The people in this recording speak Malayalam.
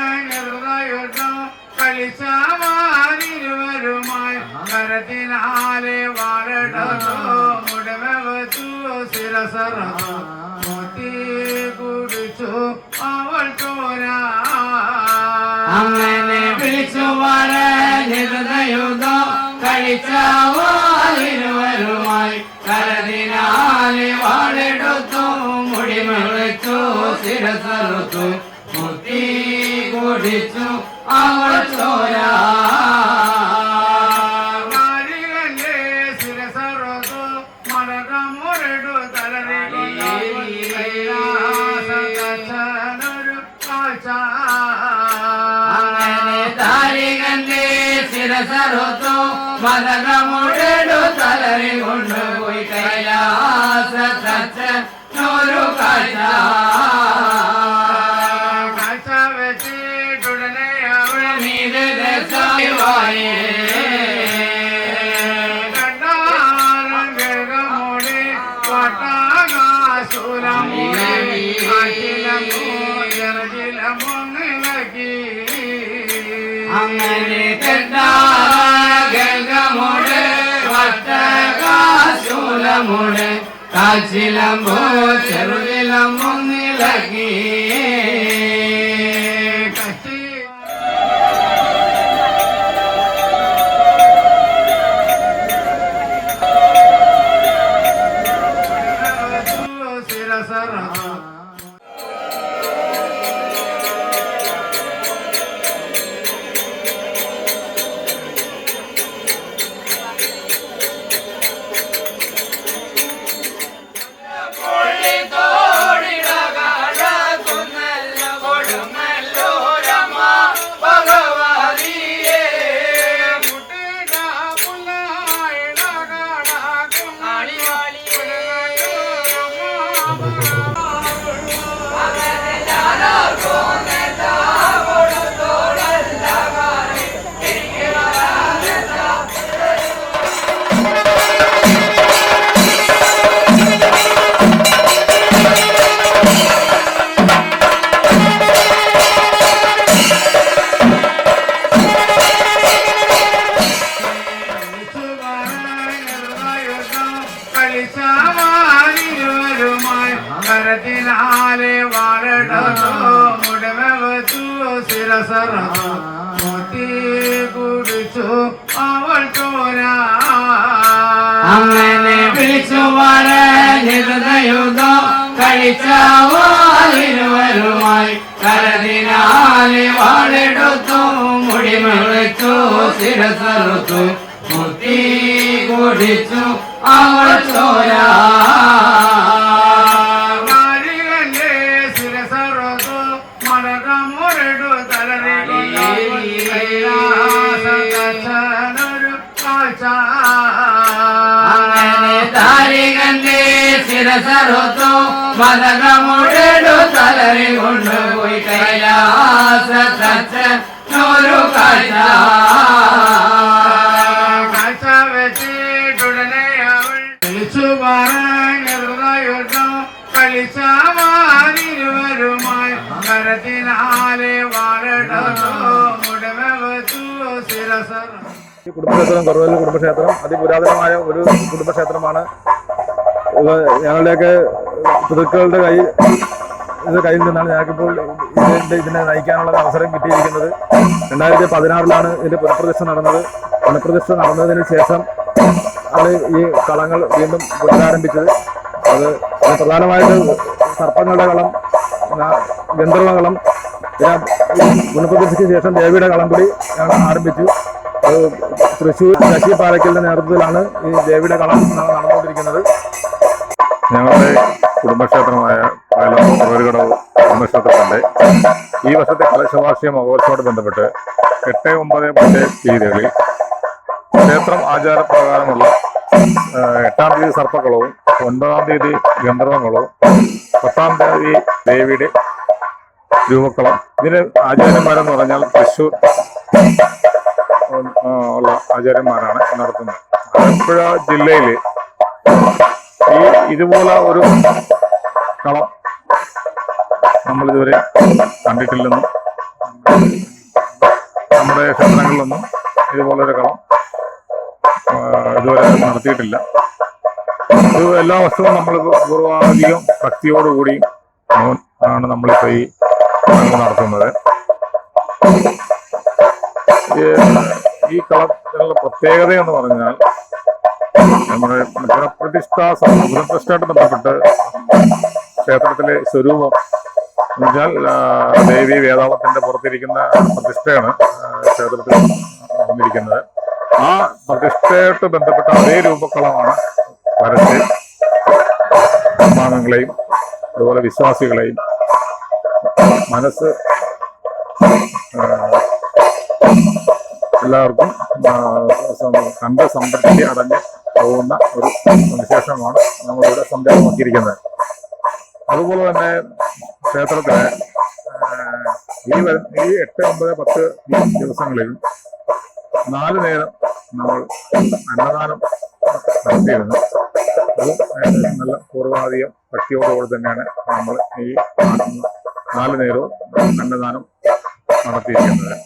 പറഞ്ഞുദ്ധം കളിച്ചാവാനിരുവരുമായി കരത്തിനാലെ വാഴടോ മുടവച്ചു ശിരസറോ മുത്തി കുടിച്ചു അവൾ തോരാ അങ്ങനെ വിളിച്ചു പറഞ്ഞിരുന്നയുധം കളിച്ചാവാതിരുവരുമായി കരതിനാലെ വാളെടുത്തു മുടിമുറിച്ചു ശിരസറുത്തു. കുടിച്ചു അവൾ ചോര. ശിരസറുത്തു മതകമുടു തലറി കൊണ്ടുപോയി കൈലാസ നൂരു കാഴ്ച. വട്ടാകാശൂലമോടെ കാറ്റിലമോ ജലജിലമൊന്നിളക്കി അങ്ങനെ ഗംഗമുട് വട്ടകാശൂലമുട് കാച്ചിലമ്പോ ചെറുതിലമൊന്നിളകി കത്തി ശിരസറ മുത്തി കുടിച്ചു അവൾ തോരാ അങ്ങനെ വിളിച്ചു വരയുതോ കഴിച്ചാവാതിരുവരുമായി കരതിനാലെ വാളെടുത്തു മുടിമുറിച്ചു ശിരസറുത്തു മുത്തി കുടിച്ചു അവൾ ചോരാ. കാഴ്ച അങ്ങനെ താരികന്റെ ശിരസറുത്തു മതകമുടു തലറി കൊണ്ടുപോയി കൈലാസ നൂരു കാഴ്ച കാഴ്ച വെച്ചിട്ടുടനെ അവൾ വിളിച്ചു പറഞ്ഞുദ്ധം കളിച്ചാവാനിരുവരുമായി കരത്തിനാലെ വാഴടോ മുടവച്ചു ശിരസറ ഈ കുടുംബക്ഷേത്രം കുറവല്ല കുടുംബക്ഷേത്രം അതിപുരാതനമായ ഒരു കുടുംബക്ഷേത്രമാണ്. ഞങ്ങളുടെയൊക്കെ പിതൃക്കളുടെ കൈ ഇത് കയ്യിൽ നിന്നാണ് ഞങ്ങൾക്കിപ്പോൾ ഇതിന്റെ ഇതിനെ നയിക്കാനുള്ള അവസരം കിട്ടിയിരിക്കുന്നത്. രണ്ടായിരത്തി പതിനാറിലാണ് ഇതിന്റെ പുനഃപ്രതിഷ്ഠ നടന്നത്. പുനഃപ്രതിഷ്ഠ നടന്നതിന് ശേഷം ആണ് ഈ കളങ്ങൾ വീണ്ടും പുനരാരംഭിച്ചത്. അത് പ്രധാനമായിട്ടും സർപ്പങ്ങളുടെ കളം ഗന്ധർവ കളം പിന്നെ ശേഷം ദേവിയുടെ കളം കൂടി ഞങ്ങൾ ആരംഭിച്ചു. അത് തൃശ്ശൂർ ശശി പാലക്കലിന്റെ നേതൃത്വത്തിലാണ് ഈ ദേവിയുടെ കളം നടന്നുകൊണ്ടിരിക്കുന്നത്. ഞങ്ങളുടെ കുടുംബക്ഷേത്രമായ കുടുംബക്ഷേത്രത്തിന്റെ ഈ വർഷത്തെ കലശവാർഷിക മഹോത്സവത്തോട് ബന്ധപ്പെട്ട് എട്ട് ഒമ്പത് പത്ത് തീയതികളിൽ ക്ഷേത്രം ആചാരപ്രകാരമുള്ള എട്ടാം തീയതി സർപ്പക്കളവും ഒൻപതാം തീയതി ഗന്ധർവങ്ങളും പത്താം തീയതി ദേവിയുടെ രൂപക്കളം. ഇതിന് ആചാര്യന്മാരെന്ന് പറഞ്ഞാൽ തൃശ്ശൂർ ഉള്ള ആചാര്യന്മാരാണ് നടത്തുന്നത്. ആലപ്പുഴ ജില്ലയിൽ ഈ ഇതുപോലെ ഒരു കളം നമ്മളിതുവരെ കണ്ടിട്ടില്ലെന്നും നമ്മുടെ ക്ഷേത്രങ്ങളിലൊന്നും ഇതുപോലൊരു കളം ഇതുവരെ നടത്തിയിട്ടില്ല. ഇത് എല്ലാ വസ്തുവും നമ്മൾ പൂർവാധികം ഭക്തിയോടുകൂടി ആണ് നമ്മളിപ്പോൾ ഈ നടത്തുന്നത്. ഈ- കളത്തിലുള്ള പ്രത്യേകത എന്ന് പറഞ്ഞാൽ നമ്മുടെ ഗുണപ്രതിഷ്ഠ ഗുണപ്രതിഷ്ഠയായിട്ട് ബന്ധപ്പെട്ട് ക്ഷേത്രത്തിലെ സ്വരൂപം എന്ന് വെച്ചാൽ ദേവി വേദാളത്തിന്റെ പുറത്തിരിക്കുന്ന പ്രതിഷ്ഠയാണ് ക്ഷേത്രത്തിൽ നടന്നിരിക്കുന്നത് ആ പ്രതിഷ്ഠയായിട്ട് ബന്ധപ്പെട്ട അതേ രൂപക്കളമാണ് വരച്ച് കുടുംബാംഗങ്ങളെയും അതുപോലെ വിശ്വാസികളെയും മനസ്സ് എല്ലാവർക്കും കണ്ട സംതൃപ്തി അടഞ്ഞ് പോകുന്ന ഒരു വിശേഷമാണ് നമ്മളിവിടെ സംരംഭമാക്കിയിരിക്കുന്നത് അതുപോലെ തന്നെ ക്ഷേത്രത്തിൽ ഈ ഈ എട്ട് ഒമ്പത് പത്ത് ദിവസങ്ങളിൽ നാല് നേരം നമ്മൾ അന്നദാനം നടത്തിയിരുന്നു. അതും നല്ല പൂർവാധികം ഭക്തിയോടുകൂടി തന്നെയാണ് നമ്മൾ ഈ നാല് നേരവും അന്നദാനം നടത്തിയിരിക്കുന്നത്.